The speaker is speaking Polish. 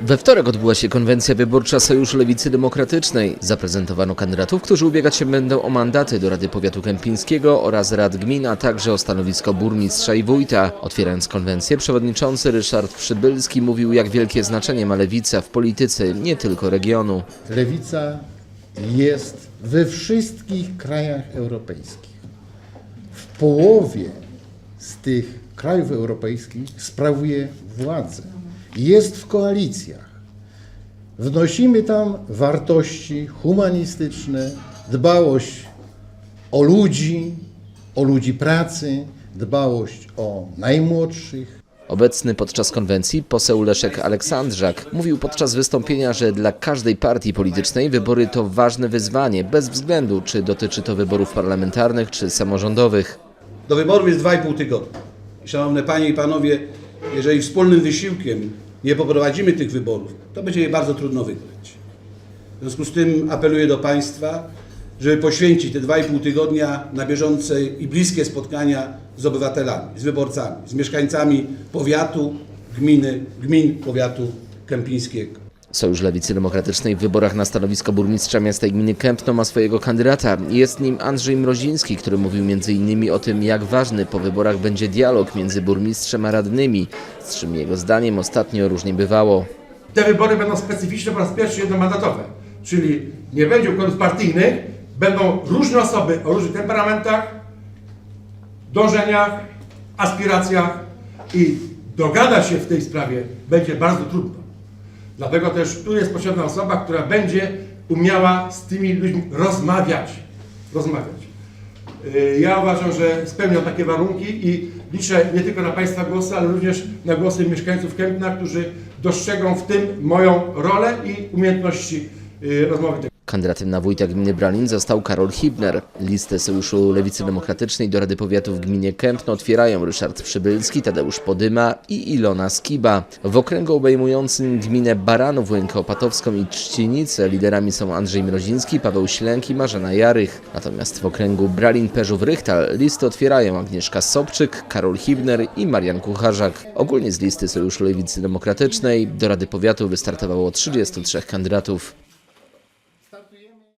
We wtorek odbyła się konwencja wyborcza Sojuszu Lewicy Demokratycznej. Zaprezentowano kandydatów, którzy ubiegać się będą o mandaty do Rady Powiatu Kępińskiego oraz Rad Gmin, a także o stanowisko burmistrza i wójta. Otwierając konwencję, przewodniczący Ryszard Przybylski mówił, jak wielkie znaczenie ma lewica w polityce nie tylko regionu. Lewica jest we wszystkich krajach europejskich. W połowie z tych krajów europejskich sprawuje władzę. Jest w koalicjach. Wnosimy tam wartości humanistyczne, dbałość o ludzi, o ludzi pracy, dbałość o najmłodszych, Obecny podczas konwencji poseł Leszek Aleksandrzak mówił podczas wystąpienia, że dla każdej partii politycznej wybory to ważne wyzwanie, bez względu czy dotyczy to wyborów parlamentarnych czy samorządowych. Do wyborów jest 2,5 tygodnia. Szanowne Panie i Panowie, jeżeli wspólnym wysiłkiem nie poprowadzimy tych wyborów, to będzie je bardzo trudno wygrać. W związku z tym apeluję do Państwa, żeby poświęcić te 2,5 tygodnia na bieżące i bliskie spotkania z obywatelami, z wyborcami, z mieszkańcami powiatu, gminy, gmin powiatu kępińskiego. Sojusz Lewicy Demokratycznej w wyborach na stanowisko burmistrza miasta i gminy Kępno ma swojego kandydata. Jest nim Andrzej Mroziński, który mówił m.in. o tym, jak ważny po wyborach będzie dialog między burmistrzem a radnymi, z czym jego zdaniem ostatnio różnie bywało. Te wybory będą specyficzne po raz pierwszy jednomandatowe, czyli nie będzie układów partyjnych, będą różne osoby o różnych temperamentach, dążeniach, aspiracjach i dogadać się w tej sprawie będzie bardzo trudno. Dlatego też tu jest potrzebna osoba, która będzie umiała z tymi ludźmi rozmawiać. Rozmawiać. Yy, Ja uważam, że spełniam takie warunki i liczę nie tylko na Państwa głosy, ale również na głosy mieszkańców Kępna, którzy dostrzegą w tym moją rolę i umiejętności yy, rozmowy. Kandydatem na wójta gminy Bralin został Karol Hibner. Listę Sojuszu Lewicy Demokratycznej do Rady Powiatu w gminie Kępno otwierają Ryszard Przybylski, Tadeusz Podyma i Ilona Skiba. W okręgu obejmującym gminę Baranów, Łękę Opatowską i Trzcinice liderami są Andrzej Mroziński, Paweł Ślęk i Marzena Jarych. Natomiast w okręgu Bralin-Perzów-Rychtal listy otwierają Agnieszka Sobczyk, Karol Hibner i Marian Kucharzak. Ogólnie z listy Sojuszu Lewicy Demokratycznej do Rady Powiatu wystartowało 33 kandydatów.